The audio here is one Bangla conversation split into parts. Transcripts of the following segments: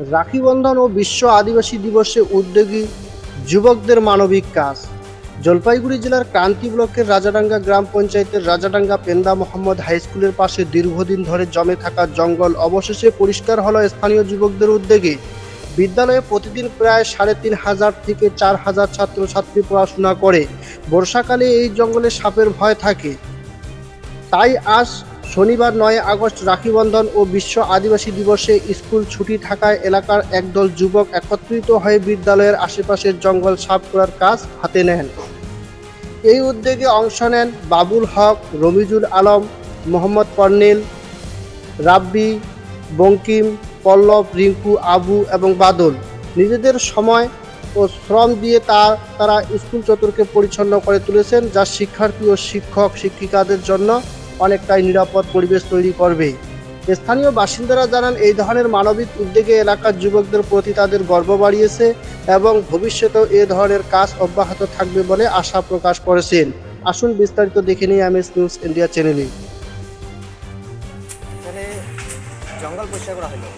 রাখি বন্ধন ও বিশ্ব আদিবাসী দিবসে উদ্যোগী যুবকদের মানবিক কাজ। জলপাইগুড়ি জেলার ক্রান্তি ব্লকের রাজাডাঙ্গা গ্রাম পঞ্চায়েতের রাজাডাঙ্গা পেন্দা মোহাম্মদ হাই স্কুলের পাশে দীর্ঘদিন ধরে জমে থাকা জঙ্গল অবশেষে পরিষ্কার হলো স্থানীয় যুবকদের উদ্যোগে। বিদ্যালয়ে প্রতিদিন প্রায় সাড়ে তিন হাজার থেকে চার হাজার ছাত্রছাত্রী পড়াশোনা করে। বর্ষাকালে এই জঙ্গলে সাপের ভয় থাকে। তাই আজ শনিবার নয় আগস্ট রাখি বন্ধন ও বিশ্ব আদিবাসী দিবসে স্কুল ছুটি থাকায় এলাকার একদল যুবক একত্রিত হয়ে বিদ্যালয়ের আশেপাশের জঙ্গল সাফ করার কাজ হাতে নেন। এই উদ্যোগে অংশ নেন বাবুল হক, রমিজুল আলম, মোহাম্মদ কর্নেল, রাব্বি, বঙ্কিম, পল্লব, রিঙ্কু, আবু এবং বাদল। নিজেদের সময় ও শ্রম দিয়ে তা, তারা স্কুল চত্বরকে পরিচ্ছন্ন করে তুলেছেন, যা শিক্ষার্থী ও শিক্ষক শিক্ষিকাদের জন্য অনেকটাই নিরাপদ পরিবেশ তৈরি করবে। স্থানীয় বাসিন্দারা জানান, এই ধরনের মানবিক উদ্যোগে এলাকার যুবকদের প্রতি তাদের গর্ব বাড়িয়েছে এবং ভবিষ্যতেও এ ধরনের কাজ অব্যাহত থাকবে বলে আশা প্রকাশ করেছেন। আসুন বিস্তারিত দেখে নিই এমএস নিউজ ইন্ডিয়া চ্যানেলে। জঙ্গল পরিষ্কার করা হলো।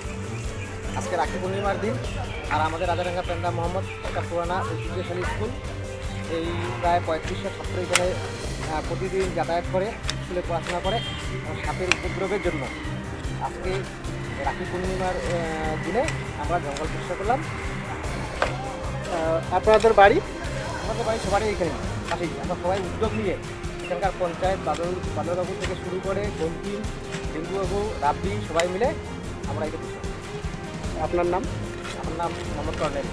আজকে রাখি পূর্ণিমার দিন, আর আমাদের রাজারাঙ্গা পেন্ডা মোহাম্মদ, একটা পুরানা ঐতিহ্যশালী স্কুল এই প্রায় পঁয়ত্রিশশো ছাত্র এখানে প্রতিদিন যাতায়াত করে। স্কুলে পড়াশোনা করে সাপের উপদ্রবের জন্য। আজকে রাখি পূর্ণিমার দিনে আমরা জঙ্গল পরিষ্কার করলাম। আপনাদের বাড়ি? আমাদের বাড়ি সবারই এখানে। পাশেই। আমরা সবাই উদ্যোগ নিয়ে এখানকার পঞ্চায়েত বাদল বাদলবাবু থেকে শুরু করে বঙ্কিম ডেঙ্গুবাবু রাব্বি সবাই মিলে আমরা এটা আপনার নাম? আমার নাম মোহাম্মদ কর্নেল।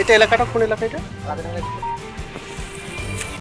এটা এলাকাটা কোন এলাকা এটা? রাজনগর